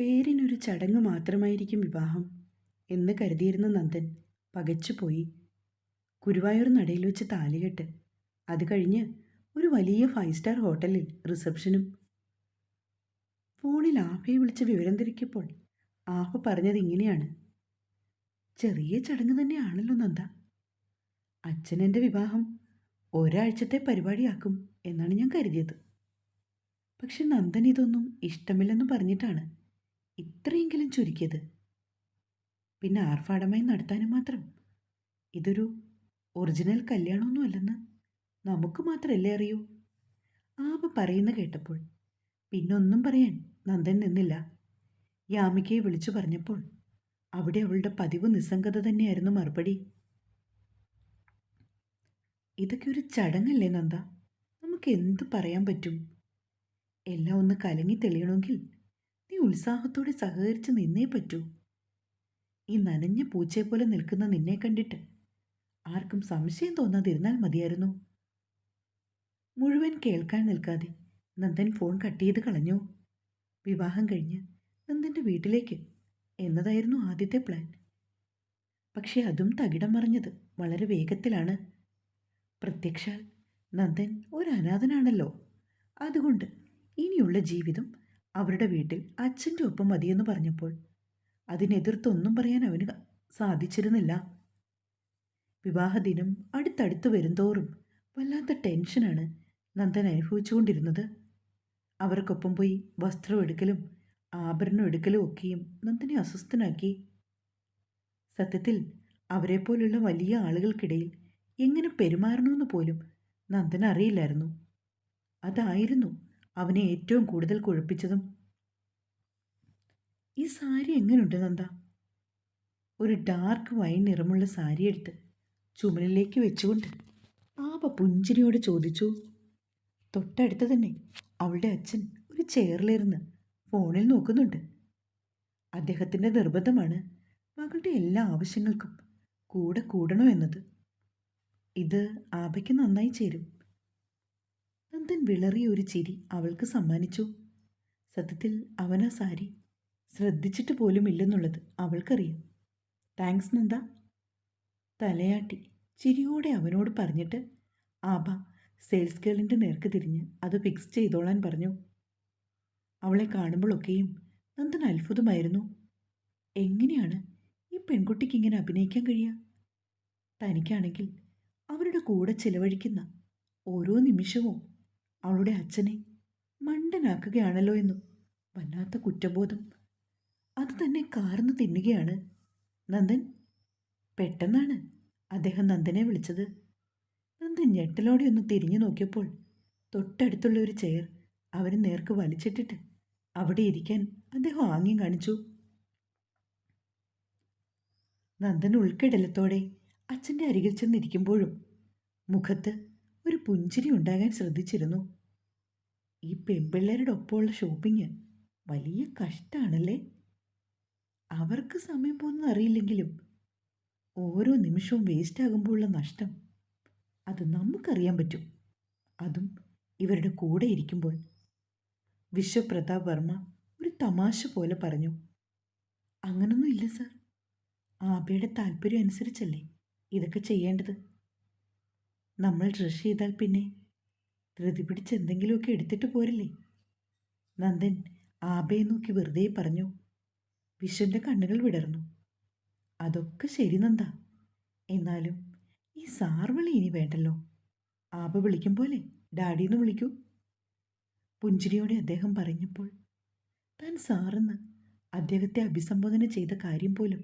പേരിനൊരു ചടങ്ങ് മാത്രമായിരിക്കും വിവാഹം എന്ന് കരുതിയിരുന്ന നന്ദൻ പകച്ചുപോയി ഗുരുവായൂർ നടയിൽ വെച്ച് താലികെട്ട് അത് കഴിഞ്ഞ് ഒരു വലിയ ഫൈവ് സ്റ്റാർ ഹോട്ടലിൽ റിസപ്ഷനും. ഫോണിൽ ആഫയെ വിളിച്ച് വിവരം തിരക്കിയപ്പോൾ ആഫ പറഞ്ഞത് ഇങ്ങനെയാണ്. ചെറിയ ചടങ്ങ് തന്നെയാണല്ലോ നന്ദ. അച്ഛനെന്റെ വിവാഹം ഒരാഴ്ചത്തെ പരിപാടിയാക്കും എന്നാണ് ഞാൻ കരുതിയത്. പക്ഷെ നന്ദൻ ഇതൊന്നും ഇഷ്ടമില്ലെന്ന് പറഞ്ഞിട്ടാണ് ഇത്രയെങ്കിലും ചുരുക്കിയത്. പിന്നെ ആർഭാടമായി നടത്താനും മാത്രം. ഇതൊരു ഒറിജിനൽ കല്യാണമൊന്നും അല്ലെന്ന് നമുക്ക് മാത്രമല്ലേ അറിയൂ? ആവ പറയുന്ന കേട്ടപ്പോൾ പിന്നൊന്നും പറയാൻ നന്ദൻ നിന്നില്ല. യാമികയെ വിളിച്ചു പറഞ്ഞപ്പോൾ അവിടെ അവളുടെ പതിവ് നിസ്സംഗത തന്നെയായിരുന്നു മറുപടി. ഇതൊക്കെ ഒരു ചടങ്ങല്ലേ നന്ദ? നമുക്ക് എന്ത് പറയാൻ പറ്റും? എല്ലാം ഒന്ന് കലങ്ങി തെളിയണമെങ്കിൽ നീ ഉത്സാഹത്തോടെ സഹകരിച്ച് നിന്നേ പറ്റൂ. ഈ നനഞ്ഞ പൂച്ചയെ പോലെ നിൽക്കുന്ന നിന്നെ കണ്ടിട്ട് ആർക്കും സംശയം തോന്നാതിരുന്നാൽ മതിയായിരുന്നു. മുഴുവൻ കേൾക്കാൻ നിൽക്കാതെ നന്ദൻ ഫോൺ കട്ട് ചെയ്ത് കളഞ്ഞു. വിവാഹം കഴിഞ്ഞ് നന്ദന്റെ വീട്ടിലേക്ക് എന്നതായിരുന്നു ആദ്യത്തെ പ്ലാൻ. പക്ഷേ അതും തകിടം മറിഞ്ഞത് വളരെ വേഗത്തിലാണ്. പ്രത്യക്ഷാൽ നന്ദൻ ഒരു അനാഥനാണല്ലോ. അതുകൊണ്ട് ഇനിയുള്ള ജീവിതം അവരുടെ വീട്ടിൽ അച്ഛന്റെ ഒപ്പം മതിയെന്ന് പറഞ്ഞപ്പോൾ അതിനെതിർത്തൊന്നും പറയാൻ അവന് സാധിച്ചിരുന്നില്ല. വിവാഹദിനം അടുത്തടുത്ത് വരുന്തോറും വല്ലാത്ത ടെൻഷനാണ് നന്ദൻ അനുഭവിച്ചുകൊണ്ടിരുന്നത്. അവർക്കൊപ്പം പോയി വസ്ത്രം എടുക്കലും ആഭരണം എടുക്കലും ഒക്കെയും നന്ദനെ അസ്വസ്ഥനാക്കി. സത്യത്തിൽ അവരെപ്പോലുള്ള വലിയ ആളുകൾക്കിടയിൽ എങ്ങനെ പെരുമാറണമെന്ന് പോലും നന്ദൻ അറിയില്ലായിരുന്നു അതായിരുന്നു അവനെ ഏറ്റവും കൂടുതൽ കുഴപ്പിച്ചതും. ഈ സാരി എങ്ങനെയുണ്ട് നന്ദ? ഒരു ഡാർക്ക് വൈൻ നിറമുള്ള സാരി എടുത്ത് ചുമലിലേക്ക് വെച്ചുകൊണ്ട് ആപ പുഞ്ചിരിയോട് ചോദിച്ചു തൊട്ടടുത്ത് തന്നെ അവളുടെ അച്ഛൻ ഒരു ചെയറിലിരുന്ന് ഫോണിൽ നോക്കുന്നുണ്ട്. അദ്ദേഹത്തിന്റെ നിർബന്ധമാണ് മകളുടെ എല്ലാ ആവശ്യങ്ങൾക്കും കൂടെ കൂടണോ എന്നത്. ഇത് ആപയ്ക്ക് നന്നായി ചേരും. നന്ദൻ വിളറിയ ഒരു ചിരി അവൾക്ക് സമ്മാനിച്ചു. സത്യത്തിൽ അവനാ സാരി. ശ്രദ്ധിച്ചിട്ട് പോലും ഇല്ലെന്നുള്ളത് അവൾക്കറിയാം. താങ്ക്സ് നന്ദ. തലയാട്ടി. ചിരിയോടെ അവനോട് പറഞ്ഞിട്ട് ആബ സെയിൽസ് ഗേളിന്റെ നേർക്ക് തിരിഞ്ഞ് അത് ഫിക്സ് ചെയ്തോളാൻ പറഞ്ഞു. അവളെ കാണുമ്പോഴൊക്കെയും നന്ദൻ അത്ഭുതമായിരുന്നു. എങ്ങനെയാണ് ഈ പെൺകുട്ടിക്ക് ഇങ്ങനെ അഭിനയിക്കാൻ കഴിയുക? തനിക്കാണെങ്കിൽ അവരുടെ കൂടെ ചിലവഴിക്കുന്ന ഓരോ നിമിഷവും അവളുടെ അച്ഛനെ മണ്ടനാക്കുകയാണല്ലോ എന്നു വല്ലാത്ത കുറ്റബോധം. അത് തന്നെ കാർന്ന് തിന്നുകയാണ്. നന്ദൻ പെട്ടെന്നാണ് അദ്ദേഹം നന്ദനെ വിളിച്ചത്. നന്ദൻ ഞെട്ടലോടെ ഒന്ന് തിരിഞ്ഞു നോക്കിയപ്പോൾ തൊട്ടടുത്തുള്ള ഒരു ചെയർ അവന് നേർക്ക് വലിച്ചിട്ടിട്ട് അവിടെ ഇരിക്കാൻ അദ്ദേഹം ആംഗ്യം കാണിച്ചു. നന്ദൻ ഉൾക്കിടലത്തോടെ അച്ഛന്റെ അരികിൽ ചെന്നിരിക്കുമ്പോഴും മുഖത്ത് ഒരു പുഞ്ചിരി ഉണ്ടാകാൻ ശ്രദ്ധിച്ചിരുന്നു. ഈ പെൺപിള്ളേരുടെ ഒപ്പമുള്ള ഷോപ്പിംഗ് വലിയ കഷ്ടമാണല്ലേ അവർക്ക് സമയം പോകുന്നത് അറിയില്ലെങ്കിലും ഓരോ നിമിഷവും വേസ്റ്റ് ആകുമ്പോഴുള്ള നഷ്ടം അത് നമുക്കറിയാൻ പറ്റും. അതും ഇവരുടെ കൂടെ ഇരിക്കുമ്പോൾ. വിശ്വപ്രതാപ് വർമ്മ ഒരു തമാശ പോലെ പറഞ്ഞു അങ്ങനൊന്നും ഇല്ല സർ ആബയുടെ താല്പര്യം അനുസരിച്ചല്ലേ ഇതൊക്കെ ചെയ്യേണ്ടത്? നമ്മൾ ഡ്രഷ് ചെയ്താൽ പിന്നെ ധൃതി പിടിച്ച് എന്തെങ്കിലുമൊക്കെ എടുത്തിട്ട് പോരില്ലേ? നന്ദൻ ആബയെ നോക്കി വെറുതെ പറഞ്ഞു. വിശ്വന്റെ കണ്ണുകൾ വിടർന്നു. അതൊക്കെ ശരി നന്ദ. എന്നാലും ഈ സാർവളി ഇനി വേണ്ടല്ലോ. ആബ വിളിക്കും പോലെ ഡാഡിന്ന് വിളിക്കൂ. പുഞ്ചിരിയോടെ അദ്ദേഹം പറഞ്ഞപ്പോൾ താൻ സാറെന്ന് അദ്ദേഹത്തെ അഭിസംബോധന ചെയ്ത കാര്യം പോലും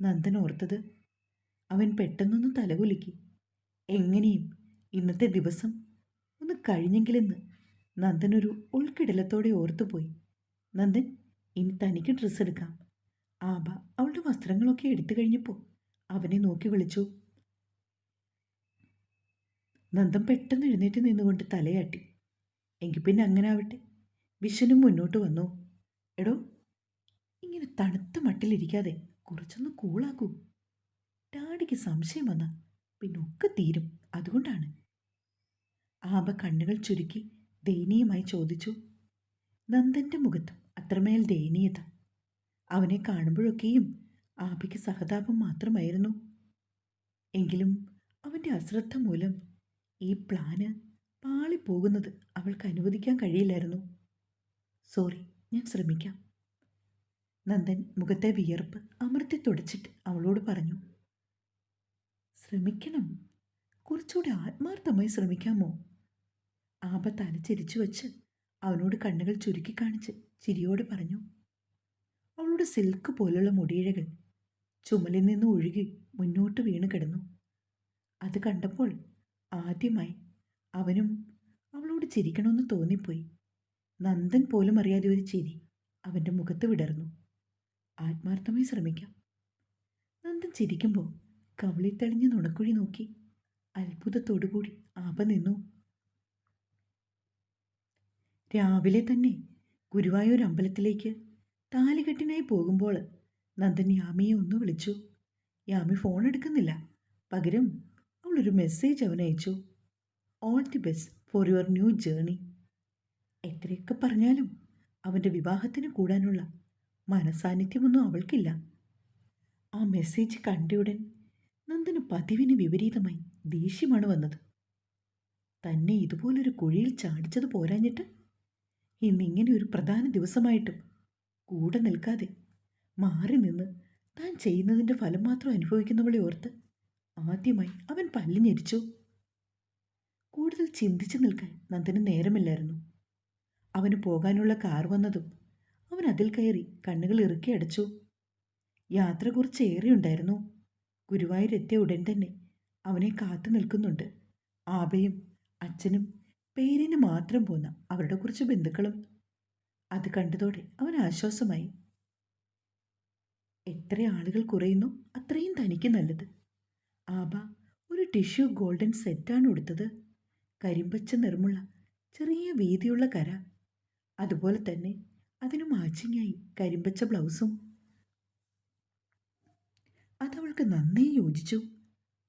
നന്ദൻ ഓർത്തത് അവൻ പെട്ടെന്നൊന്ന് തലകുലുക്കി. എങ്ങനെയും ഇന്നത്തെ ദിവസം ഒന്ന് കഴിഞ്ഞെങ്കിലെന്ന് ഒരു ഉൾക്കിടലത്തോടെ ഓർത്തുപോയി. നന്ദൻ ഇനി തനിക്ക് ഡ്രസ്സ് എടുക്കാം. ആബ അവളുടെ വസ്ത്രങ്ങളൊക്കെ എടുത്തു കഴിഞ്ഞപ്പോൾ അവനെ നോക്കി വിളിച്ചു. നന്ദൻ പെട്ടെന്ന് എഴുന്നേറ്റ് നിന്നുകൊണ്ട് തലയാട്ടി. എങ്കിൽ പിന്നെ അങ്ങനെ ആവട്ടെ വിശ്വനും മുന്നോട്ട് വന്നു. എടോ ഇങ്ങനെ തണുത്ത മട്ടിലിരിക്കാതെ കുറച്ചൊന്ന് കൂളാക്കൂ. ഡാഡിക്ക് സംശയം വന്നാൽ പിന്നെ ഒക്കെ തീരും. അതുകൊണ്ടാണ് ആബ കണ്ണുകൾ ചുരുക്കി ദയനീയമായി ചോദിച്ചു നന്ദന്റെ മുഖത്തും അത്രമേൽ ദയനീയത? അവനെ കാണുമ്പോഴൊക്കെയും ആബയ്ക്ക് സഹതാപം മാത്രമായിരുന്നു. എങ്കിലും അവന്റെ അശ്രദ്ധ മൂലം ഈ പ്ലാന് പാളിപ്പോകുന്നത് അവൾക്ക് അനുവദിക്കാൻ കഴിയില്ലായിരുന്നു. സോറി ഞാൻ ശ്രമിക്കാം. നന്ദൻ മുഖത്തെ വിയർപ്പ് അമർത്തി തുടച്ചിട്ട് അവളോട് പറഞ്ഞു ശ്രമിക്കണം. കുറച്ചുകൂടി ആത്മാർത്ഥമായി ശ്രമിക്കാമോ? ആപ തല ചിരിച്ചു വച്ച് അവനോട് കണ്ണുകൾ ചുരുക്കി കാണിച്ച് ചിരിയോട് പറഞ്ഞു അവളുടെ സിൽക്ക് പോലുള്ള മുടിയിഴകൾ ചുമലിൽ നിന്ന് ഒഴുകി മുന്നോട്ട് വീണ് കിടന്നു. അത് കണ്ടപ്പോൾ ആദ്യമായി അവനും അവളോട് ചിരിക്കണമെന്ന് തോന്നിപ്പോയി. നന്ദൻ പോലും അറിയാതെ ഒരു ചിരി അവന്റെ മുഖത്ത് വിടർന്നു. ആത്മാർത്ഥമായി ശ്രമിക്കാം. നന്ദൻ ചിരിക്കുമ്പോൾ കവളി തെളിഞ്ഞ നുണക്കുഴി നോക്കി അത്ഭുതത്തോടുകൂടി ആപ നിന്നു രാവിലെ തന്നെ ഗുരുവായൂർ അമ്പലത്തിലേക്ക് താലികെട്ടിനായി പോകുമ്പോൾ നന്ദൻ യാമിയെ ഒന്ന് വിളിച്ചു. യാമി ഫോൺ എടുക്കുന്നില്ല. പകരം അവളൊരു മെസ്സേജ് അവൻ അയച്ചു all the best for your new journey എത്രയൊക്കെ പറഞ്ഞാലും അവന്റെ വിവാഹത്തിന് കൂടാനുള്ള മനസാന്നിധ്യമൊന്നും അവൾക്കില്ല. ആ മെസ്സേജ് കണ്ടയുടൻ നന്ദന് പതിവിന് വിപരീതമായി ദേഷ്യമാണ് വന്നത്. തന്നെ ഇതുപോലൊരു കുഴിയിൽ ചാടിച്ചത് പോരാഞ്ഞിട്ട് ഇന്നിങ്ങനെ ഒരു പ്രധാന ദിവസമായിട്ടും കൂടെ നിൽക്കാതെ മാറി നിന്ന് താൻ ചെയ്യുന്നതിന്റെ ഫലം മാത്രം അനുഭവിക്കുന്നവളെ ഓർത്ത് ആദ്യമായി അവൻ പല്ലിഞ്ഞരിച്ചു കൂടുതൽ ചിന്തിച്ചു നിൽക്കാൻ നന്ദന് നേരമില്ലായിരുന്നു. അവന് പോകാനുള്ള കാർ വന്നതും അവൻ അതിൽ കയറി കണ്ണുകൾ ഇറുക്കി അടച്ചു. യാത്ര കുറച്ച് ഏറെയുണ്ടായിരുന്നു ഗുരുവായൂരെത്തിയ ഉടൻ തന്നെ അവനെ കാത്തു നിൽക്കുന്നുണ്ട്. ആബയും അച്ഛനും പേരിന് മാത്രം പോന്ന അവരുടെ കുറച്ച് ബന്ധുക്കളും. അത് കണ്ടതോടെ അവൻ ആശ്വാസമായി. എത്ര ആളുകൾ കുറയുന്നു അത്രയും തനിക്ക് നല്ലത്. ആബ ഒരു ടിഷ്യൂ ഗോൾഡൻ സെറ്റാണ് ഉടുത്തത്. കരിമ്പച്ച നിറമുള്ള ചെറിയ വീതിയുള്ള കര. അതുപോലെ തന്നെ അതിന് മാച്ചിങ്ങായി കരിമ്പച്ച ബ്ലൗസും. അതവൾക്ക് നന്നേ യോജിച്ചു.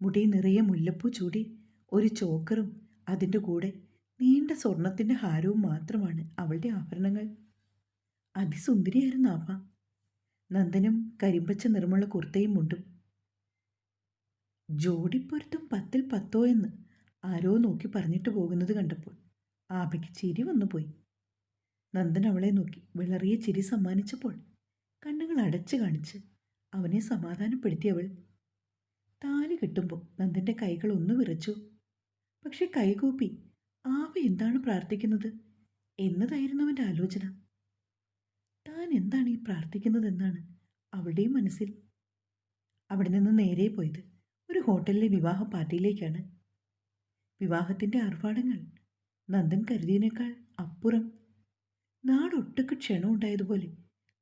മുടി നിറയെ മുല്ലപ്പൂ ചൂടി ഒരു ചോക്കറും അതിന്റെ കൂടെ നീണ്ട സ്വർണത്തിന്റെ ഹാരവും മാത്രമാണ് അവളുടെ ആഭരണങ്ങൾ. അതിസുന്ദരിയായിരുന്നു ആഭ. നന്ദനും കരിമ്പച്ച നിറമുള്ള കുർത്തയും മുണ്ടും. ജോഡിപ്പൊരുത്തം പത്തിൽ പത്തോ എന്ന് ആരോ നോക്കി പറഞ്ഞിട്ട് പോകുന്നത് കണ്ടപ്പോൾ ആഭയ്ക്ക് ചിരി വന്നുപോയി. നന്ദൻ അവളെ നോക്കി വിളറിയ ചിരി സമ്മാനിച്ചപ്പോൾ കണ്ണുകൾ അടച്ചു കാണിച്ച് അവനെ സമാധാനപ്പെടുത്തിയവൾ താലി കിട്ടുമ്പോൾ നന്ദന്റെ കൈകൾ ഒന്ന് വിറച്ചു. പക്ഷെ കൈകൂപ്പി ആവ എന്താണ് പ്രാർത്ഥിക്കുന്നത്? എന്നതായിരുന്നു അവന്റെ ആലോചന. താൻ എന്താണ് ഈ പ്രാർത്ഥിക്കുന്നതെന്നാണ് അവളുടെയും മനസ്സിൽ. അവിടെ നിന്ന് നേരെ പോയത് ഒരു ഹോട്ടലിലെ വിവാഹ പാർട്ടിയിലേക്കാണ്. വിവാഹത്തിന്റെ ആർഭാടങ്ങൾ നന്ദൻ കരുതിയതിനേക്കാൾ അപ്പുറം. നാടൊട്ടുക്ക് ക്ഷണം ഉണ്ടായതുപോലെ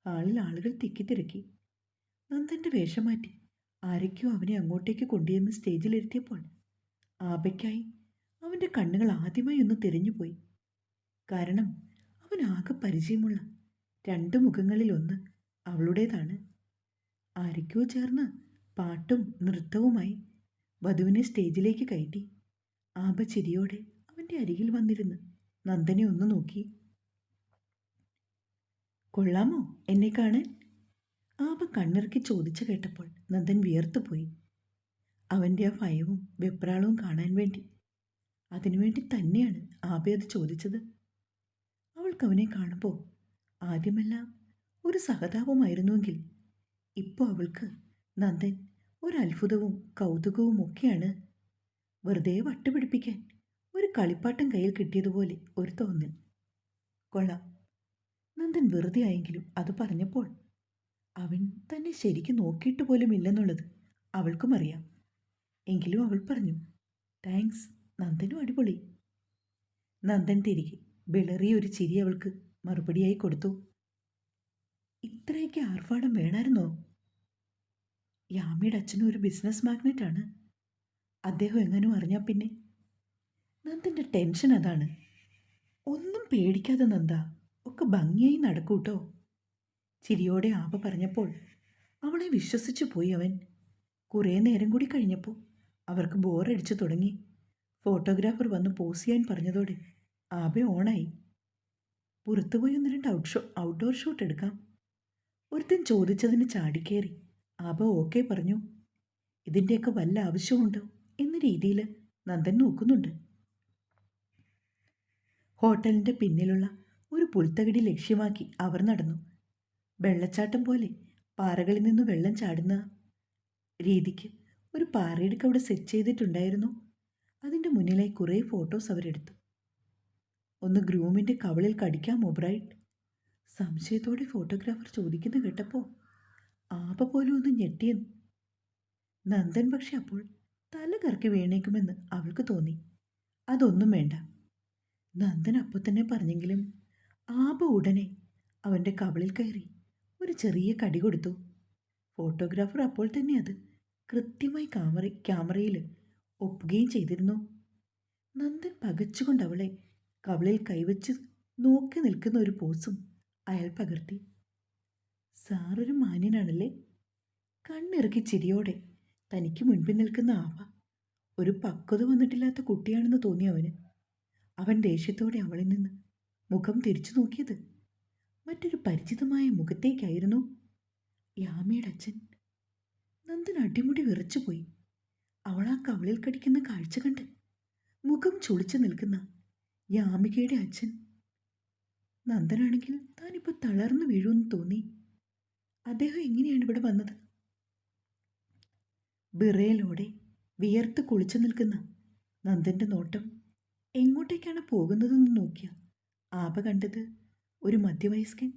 ആളിൽ ആളുകൾ തിക്കിത്തിരക്കി. നന്ദന്റെ വേഷം മാറ്റി ആരൊക്കെയോ അവനെ അങ്ങോട്ടേക്ക് കൊണ്ടുവന്ന് സ്റ്റേജിലിരുത്തിയപ്പോൾ ആബയ്ക്കായി അവന്റെ കണ്ണുകൾ ആദ്യമായി ഒന്ന് തിരിഞ്ഞുപോയി. കാരണം അവൻ ആകെ പരിചയമുള്ള രണ്ട് മുഖങ്ങളിൽ ഒന്ന് അവളുടേതാണ്. ആരൊക്കെയോ ചേർന്ന് പാട്ടും നൃത്തവുമായി വധുവിനെ സ്റ്റേജിലേക്ക് കയറ്റി. ആബ ചിരിയോടെ അവന്റെ അരികിൽ വന്നിരുന്ന് നന്ദനെ ഒന്ന് നോക്കി. കൊള്ളാമോ എന്നെ കാണാൻ? ആബ കണ്ണിറക്കി ചോദിച്ചു കേട്ടപ്പോൾ നന്ദൻ വിയർത്തുപോയി. അവന്റെ ആ ഭയവും വെപ്രാളവും കാണാൻ വേണ്ടി അതിനുവേണ്ടി തന്നെയാണ് ആബെ അത് ചോദിച്ചത്. അവൾക്ക് അവനെ കാണുമ്പോൾ ആദ്യമെല്ലാം ഒരു സഹതാപമായിരുന്നുവെങ്കിൽ ഇപ്പോൾ അവൾക്ക് നന്ദൻ ഒരു അത്ഭുതവും കൗതുകവും ഒക്കെയാണ്. വെറുതെ വട്ടുപിടിപ്പിക്കാൻ ഒരു കളിപ്പാട്ടം കയ്യിൽ കിട്ടിയതുപോലെ ഒരു തോന്നൽ. കൊള്ളാം. നന്ദൻ വെറുതെ ആയെങ്കിലും അത് പറഞ്ഞപ്പോൾ അവൻ തന്നെ ശരിക്കും നോക്കിയിട്ട് പോലും ഇല്ലെന്നുള്ളത് അവൾക്കും അറിയാം. എങ്കിലും അവൾ പറഞ്ഞു താങ്ക്സ്. നന്ദനും അടിപൊളി. നന്ദൻ തിരികെ. വിളറിയ ഒരു ചിരി അവൾക്ക് മറുപടിയായി കൊടുത്തു. ഇത്രയൊക്കെ ആർഭാടം വേണമായിരുന്നോ യാമിയുടെ അച്ഛനും ഒരു ബിസിനസ് മാഗ്നറ്റാണ്. അദ്ദേഹം എങ്ങനും അറിഞ്ഞാൽ പിന്നെ? നന്ദന്റെ ടെൻഷൻ അതാണ്. ഒന്നും പേടിക്കാതെ നന്ദ ഒക്കെ ഭംഗിയായി നടക്കൂട്ടോ ചിരിയോടെ ആപ പറഞ്ഞപ്പോൾ അവളെ വിശ്വസിച്ചു പോയി അവൻ. കുറേ നേരം കൂടി കഴിഞ്ഞപ്പോൾ അവർക്ക് ബോറടിച്ചു തുടങ്ങി. ഫോട്ടോഗ്രാഫർ വന്ന് പോസ് ചെയ്യാൻ പറഞ്ഞതോടെ ആബെ ഓണായി. പുറത്തു പോയി ഒന്ന് രണ്ട് ഔട്ട് ഷോ ഔട്ട്ഡോർ ഷൂട്ട് എടുക്കാം. ഒരുത്തൻ ചോദിച്ചതിന് ചാടിക്കേറി ആബ ഓക്കെ പറഞ്ഞു. ഇതിന്റെയൊക്കെ വല്ല ആവശ്യമുണ്ടോ എന്ന രീതിയിൽ നന്ദൻ നോക്കുന്നുണ്ട്. ഹോട്ടലിന്റെ പിന്നിലുള്ള ഒരു പുൽത്തകിടി ലക്ഷ്യമാക്കി അവർ നടന്നു. വെള്ളച്ചാട്ടം പോലെ പാറകളിൽ നിന്ന് വെള്ളം ചാടുന്ന രീതിക്ക് ഒരു പാറയിടുക്ക് അവിടെ സെറ്റ് ചെയ്തിട്ടുണ്ടായിരുന്നു. അതിന്റെ മുന്നിലായി കുറേ ഫോട്ടോസ് അവരെടുത്തു. ഒന്ന് ഗ്രൂമിന്റെ കവളിൽ കടിക്കാമോ ബ്രൈറ്റ് സംശയത്തോടെ ഫോട്ടോഗ്രാഫർ ചോദിക്കുന്ന കേട്ടപ്പോൾ ആപ പോലും ഒന്ന് ഞെട്ടിയെന്ന് നന്ദൻ പക്ഷെ അപ്പോൾ തല കറക്കി വീണേക്കുമെന്ന് അവൾക്ക് തോന്നി. അതൊന്നും വേണ്ട. നന്ദൻ അപ്പോൾ തന്നെ പറഞ്ഞെങ്കിലും ആപ ഉടനെ അവന്റെ കവളിൽ കയറി ഒരു ചെറിയ കടി കൊടുത്തു. ഫോട്ടോഗ്രാഫർ അപ്പോൾ തന്നെ അത് കൃത്യമായി ക്യാമറ ക്യാമറയിൽ ഒപ്പുകയും ചെയ്തിരുന്നു. നന്ദൻ പകച്ചുകൊണ്ട് അവളെ കവളിൽ കൈവച്ച് നോക്കി നിൽക്കുന്ന ഒരു പോസും അയാൾ പകർത്തി. സാറൊരു മാന്യനാണല്ലേ? കണ്ണിറക്കി ചിരിയോടെ തനിക്ക് മുൻപിൽ നിൽക്കുന്ന ആവ ഒരു പക്വത വന്നിട്ടില്ലാത്ത കുട്ടിയാണെന്ന് തോന്നി അവന്. അവൻ ദേഷ്യത്തോടെ അവളിൽ നിന്ന് മുഖം തിരിച്ചു നോക്കിയത് മറ്റൊരു പരിചിതമായ മുഖത്തേക്കായിരുന്നു. യാമിയുടെ അച്ഛൻ നന്ദൻ അടിമുടി വിറച്ചുപോയി. അവൾ ആ കവളിൽ കടിക്കുന്ന കാഴ്ച കണ്ട് മുഖം ചുളിച്ചു നിൽക്കുന്ന യാമികയുടെ അച്ഛൻ. നന്ദനാണെങ്കിൽ താനിപ്പോൾ തളർന്നു വീഴുമെന്ന് തോന്നി. അദ്ദേഹം എങ്ങനെയാണ് ഇവിടെ വന്നത്? ബിറയിലൂടെ വിയർത്ത് കുളിച്ചു നിൽക്കുന്ന നന്ദന്റെ നോട്ടം എങ്ങോട്ടേക്കാണ് പോകുന്നതെന്ന് നോക്കിയ ആപ കണ്ടത് ഒരു മധ്യവയസ്കൻ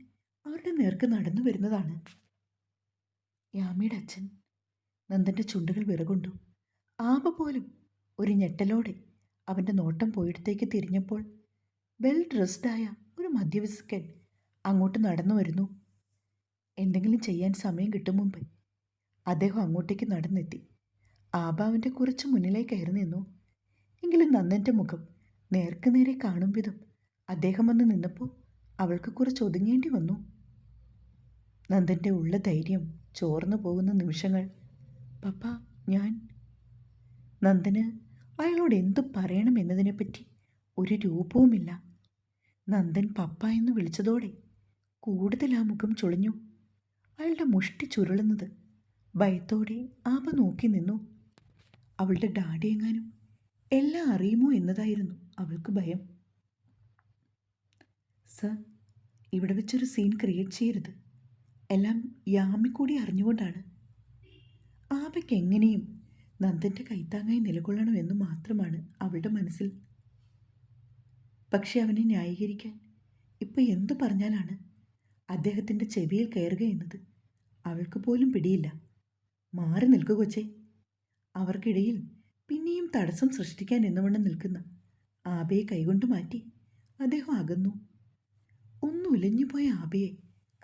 അവരുടെ നേർക്ക് നടന്നു വരുന്നതാണ്. യാമിയുടെ അച്ഛൻ നന്ദന്റെ ചുണ്ടുകൾ വിറകൊണ്ടു. ആപ പോലും ഒരു ഞെട്ടലോടെ അവന്റെ നോട്ടം പോയിടത്തേക്ക് തിരിഞ്ഞപ്പോൾ വെൽ ഡ്രസ്ഡായ ഒരു മദ്യവിസുക്കൻ അങ്ങോട്ട് നടന്നു വരുന്നു. എന്തെങ്കിലും ചെയ്യാൻ സമയം കിട്ടും മുമ്പ് അദ്ദേഹം അങ്ങോട്ടേക്ക് നടന്നെത്തി. ആബാവിന്റെ കുറച്ച് മുന്നിലേക്ക് കയറി നിന്നു. എങ്കിലും നന്ദന്റെ മുഖം നേർക്ക് നേരെ കാണും വിധം അദ്ദേഹം വന്ന് നിന്നപ്പോൾ അവൾക്ക് കുറച്ച് ഒതുങ്ങേണ്ടി വന്നു. നന്ദന്റെ ഉള്ള ധൈര്യം ചോർന്നു പോകുന്ന നിമിഷങ്ങൾ. പപ്പ ഞാൻ നന്ദന് അയാളോട് എന്തു പറയണം എന്നതിനെപ്പറ്റി ഒരു രൂപവുമില്ല. നന്ദൻ പപ്പ എന്ന് വിളിച്ചതോടെ കൂടുതൽ ആ മുഖം ചുളിഞ്ഞു. അയാളുടെ മുഷ്ടി ചുരുളുന്നത് ഭയത്തോടെ ആപ നോക്കി നിന്നു. അവളുടെ ഡാഡി എങ്ങാനും എല്ലാം അറിയുമോ എന്നതായിരുന്നു അവൾക്ക് ഭയം. സർ ഇവിടെ വെച്ചൊരു സീൻ ക്രിയേറ്റ് ചെയ്യരുത്. എല്ലാം യാമിക്കൂടി അറിഞ്ഞുകൊണ്ടാണ്. ആപയ്ക്ക് എങ്ങനെയും നന്ദന്റെ കൈത്താങ്ങായി നിലകൊള്ളണമെന്ന് മാത്രമാണ് അവളുടെ മനസ്സിൽ. പക്ഷെ അവനെ ന്യായീകരിക്കാൻ ഇപ്പം എന്തു പറഞ്ഞാലാണ് അദ്ദേഹത്തിന്റെ ചെവിയിൽ കയറുക എന്നത്? അവൾക്ക് പോലും പിടിയില്ല. മാറി നിൽക്കുക കൊച്ചേ. അവർക്കിടയിൽ പിന്നെയും തടസ്സം സൃഷ്ടിക്കാൻ എന്നുവണ്ണം നിൽക്കുന്ന ആബയെ കൈകൊണ്ട് മാറ്റി അദ്ദേഹം അകന്നു. ഒന്ന് ഉലഞ്ഞുപോയ ആബയെ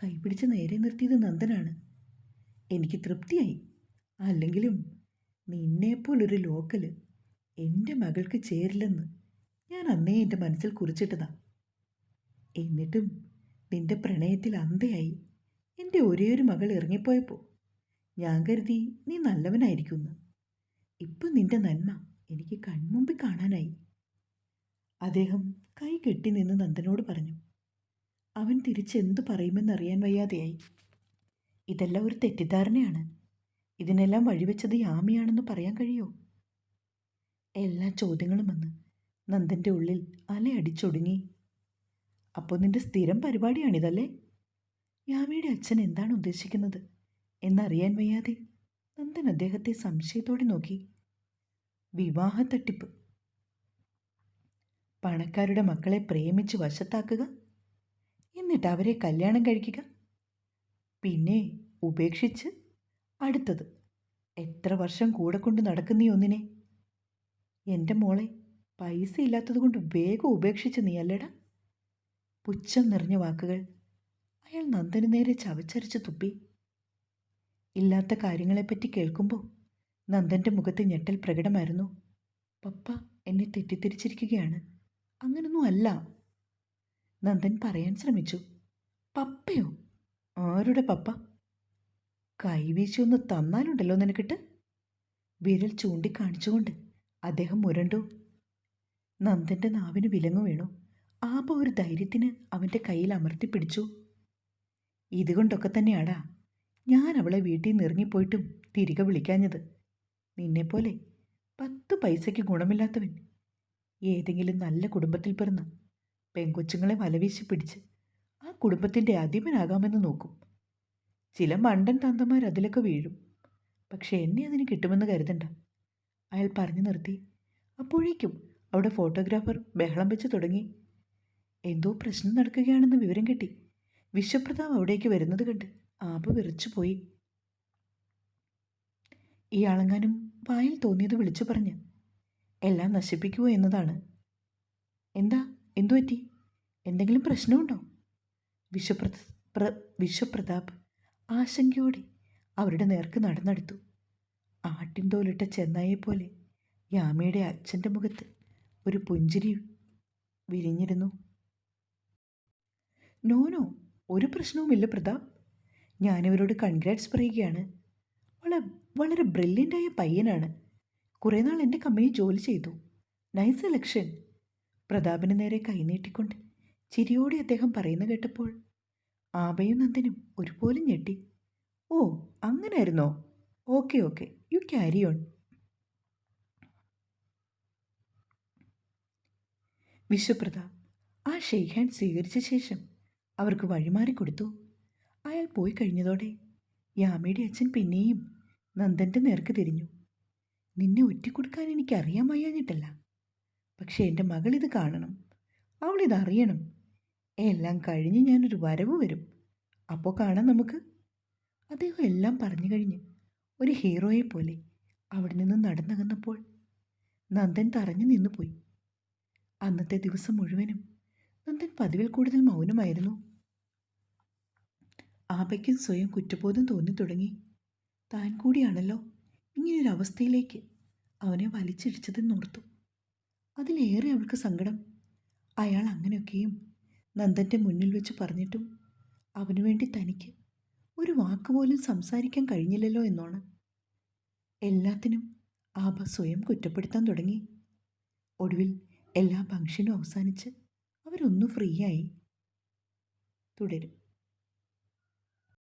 കൈപിടിച്ച് നേരെ നിർത്തിയത് നന്ദനാണ്. എനിക്ക് തൃപ്തിയായി. അല്ലെങ്കിലും നിന്നെപ്പോലൊരു ലോക്കൽ എന്റെ മകൾക്ക് ചേരില്ലെന്ന് ഞാൻ അന്നേ എന്റെ മനസ്സിൽ കുറിച്ചിട്ടതാ. എന്നിട്ടും നിന്റെ പ്രണയത്തിൽ അന്തയായി എന്റെ ഒരേയൊരു മകൾ ഇറങ്ങിപ്പോയപ്പോൾ ഞാൻ കരുതി നീ നല്ലവനായിരിക്കുമെന്ന് ഇപ്പം നിന്റെ നന്മ എനിക്ക് കൺമുമ്പിൽ കാണാനായി. അദ്ദേഹം കൈ കെട്ടി നിന്ന് നന്ദനോട് പറഞ്ഞു അവൻ തിരിച്ചെന്തു പറയുമെന്നറിയാൻ വയ്യാതെയായി. ഇതെല്ലാം ഒരു തെറ്റിദ്ധാരണയാണ്. ഇതിനെല്ലാം വഴിവെച്ചത് യാമിയാണെന്ന് പറയാൻ കഴിയോ? എല്ലാ ചോദ്യങ്ങളും വന്ന് നന്ദന്റെ ഉള്ളിൽ അലയടിച്ചൊടുങ്ങി അപ്പോൾ നിന്റെ സ്ഥിരം പരിപാടിയാണിതല്ലേ? യാമിയുടെ അച്ഛൻ എന്താണ് ഉദ്ദേശിക്കുന്നത്? എന്നറിയാൻ വയ്യാതെ നന്ദൻ അദ്ദേഹത്തെ സംശയത്തോടെ നോക്കി. വിവാഹ തട്ടിപ്പ് പണക്കാരുടെ മക്കളെ പ്രേമിച്ച് വശത്താക്കുക എന്നിട്ട് അവരെ കല്യാണം കഴിക്കുക. പിന്നെ ഉപേക്ഷിച്ച് അടുത്തത്. എത്ര വർഷം കൂടെ കൊണ്ട് നടക്കുന്ന ഒന്നിനെ? എന്റെ മോളെ പൈസ ഇല്ലാത്തത് കൊണ്ട് വേഗം ഉപേക്ഷിച്ച് നീ അല്ലേടാ. പുച്ഛം നിറഞ്ഞ വാക്കുകൾ. അയാൾ നന്ദന് നേരെ ചവച്ചരച്ച് തുപ്പി. ഇല്ലാത്ത കാര്യങ്ങളെപ്പറ്റി കേൾക്കുമ്പോൾ നന്ദന്റെ മുഖത്ത് ഞെട്ടൽ പ്രകടമായിരുന്നു. പപ്പ എന്നെ തെറ്റിദ്ധരിച്ചിരിക്കുകയാണ്. അങ്ങനൊന്നും അല്ല. നന്ദൻ പറയാൻ ശ്രമിച്ചു. പപ്പയോ? ആരുടെ പപ്പ? കൈവീശി ഒന്ന് തന്നാലുണ്ടല്ലോ നിനക്കിട്ട്? വിരൽ ചൂണ്ടിക്കാണിച്ചുകൊണ്ട് അദ്ദേഹം മുരണ്ടു. നന്ദന്റെ നാവിന് വിലങ്ങു വീണു. ആപ ഒരു ധൈര്യത്തിന് അവന്റെ കയ്യിൽ അമർത്തി പിടിച്ചു. ഇതുകൊണ്ടൊക്കെ തന്നെയാടാ ഞാൻ അവളെ വീട്ടിൽ നിന്ന് ഇറങ്ങിപ്പോയിട്ടും തിരികെ വിളിക്കാഞ്ഞത്. നിന്നെപ്പോലെ പത്ത് പൈസയ്ക്ക് ഗുണമില്ലാത്തവൻ ഏതെങ്കിലും നല്ല കുടുംബത്തിൽ പിറന്ന പെങ്കൊച്ചുങ്ങളെ വലവീശി പിടിച്ച് ആ കുടുംബത്തിന്റെ അധിപനാകാമെന്ന് നോക്കും. ചില മണ്ടൻ തന്തമാർ അതിലൊക്കെ വീഴും. പക്ഷെ എന്നെ അതിന് കിട്ടുമെന്ന് കരുതണ്ട. അയാൾ പറഞ്ഞു നിർത്തി. അപ്പോഴേക്കും അവിടെ ഫോട്ടോഗ്രാഫർ ബഹളം വെച്ച് തുടങ്ങി. എന്തോ പ്രശ്നം നടക്കുകയാണെന്ന് വിവരം കിട്ടി. വിശ്വപ്രതാപ് അവിടേക്ക് വരുന്നത് കണ്ട് ആപ ഈ അളങ്ങാനും വായിൽ തോന്നിയത് വിളിച്ചു പറഞ്ഞ് എല്ലാം നശിപ്പിക്കുമോ എന്നതാണ്. എന്താ? എന്തു പറ്റി എന്തെങ്കിലും പ്രശ്നമുണ്ടോ? വിശ്വപ്ര പ്ര വിശ്വപ്രതാപ് ആശങ്കയോടെ അവരുടെ നേർക്ക് നടന്നെടുത്തു. ആട്ടിൻ തോലിട്ട ചെന്നായെപ്പോലെ യാമയുടെ അച്ഛന്റെ മുഖത്ത് ഒരു പുഞ്ചിരി വിരിഞ്ഞിരുന്നു. നോനോ ഒരു പ്രശ്നവുമില്ല പ്രതാപ്. ഞാനിവരോട് കൺഗ്രാറ്റ്സ് പറയുകയാണ്. വളരെ വളരെ ബ്രില്യന്റായ പയ്യനാണ്. കുറേ നാൾ എന്റെ കമ്പനി ജോലി ചെയ്തു. നൈസ് സെലക്ഷൻ പ്രതാപിന് നേരെ കൈനീട്ടിക്കൊണ്ട് ചിരിയോടെ അദ്ദേഹം പറയുന്ന കേട്ടപ്പോൾ ആബയും നന്ദനും ഒരുപോലെ ഞെട്ടി. ഓ അങ്ങനെയായിരുന്നോ okay okay you carry on. Vishwapratap ആ ഷെയ്ക്ക് ഹാൻഡ് സ്വീകരിച്ച ശേഷം അവർക്ക് വഴിമാറി കൊടുത്തു. അയാൾ പോയി കഴിഞ്ഞതോടെ യാമയുടെ അച്ഛൻ പിന്നെയും നന്ദന്റെ നേർക്ക് തിരിഞ്ഞു. നിന്നെ ഒറ്റിക്കൊടുക്കാൻ എനിക്ക് അറിയാൻ പക്ഷേ എന്റെ മകൾ ഇത് കാണണം. അവളിത് അറിയണം. എല്ലാം കഴിഞ്ഞ് ഞാനൊരു വരവ് വരും. അപ്പോൾ കാണാം നമുക്ക്. അദ്ദേഹം എല്ലാം പറഞ്ഞു കഴിഞ്ഞ് ഒരു ഹീറോയെ പോലെ അവിടെ നിന്ന് നടന്നകന്നപ്പോൾ നന്ദൻ തറഞ്ഞു നിന്നുപോയി അന്നത്തെ ദിവസം മുഴുവനും നന്ദൻ പതിവിൽ കൂടുതൽ മൗനമായിരുന്നു. ആബയ്ക്കും സ്വയം കുറ്റബോധം തോന്നി തുടങ്ങി. താൻ കൂടിയാണല്ലോ ഇങ്ങനൊരു അവസ്ഥയിലേക്ക് അവനെ വലിച്ചിടിച്ചതെന്നോർത്തു. അതിലേറെ അവൾക്ക് സങ്കടം. അയാൾ അങ്ങനെയൊക്കെയും നന്ദന്റെ മുന്നിൽ വെച്ച് പറഞ്ഞിട്ടും അവനു വേണ്ടി തനിക്ക് ഒരു വാക്കുപോലും സംസാരിക്കാൻ കഴിഞ്ഞില്ലല്ലോ എന്നോണ്. എല്ലാത്തിനും ആബ സ്വയം കുറ്റപ്പെടുത്താൻ തുടങ്ങി. ഒടുവിൽ എല്ലാ ഫംഗ്ഷനും അവസാനിച്ച് അവരൊന്നു ഫ്രീ ആയി തുടരും.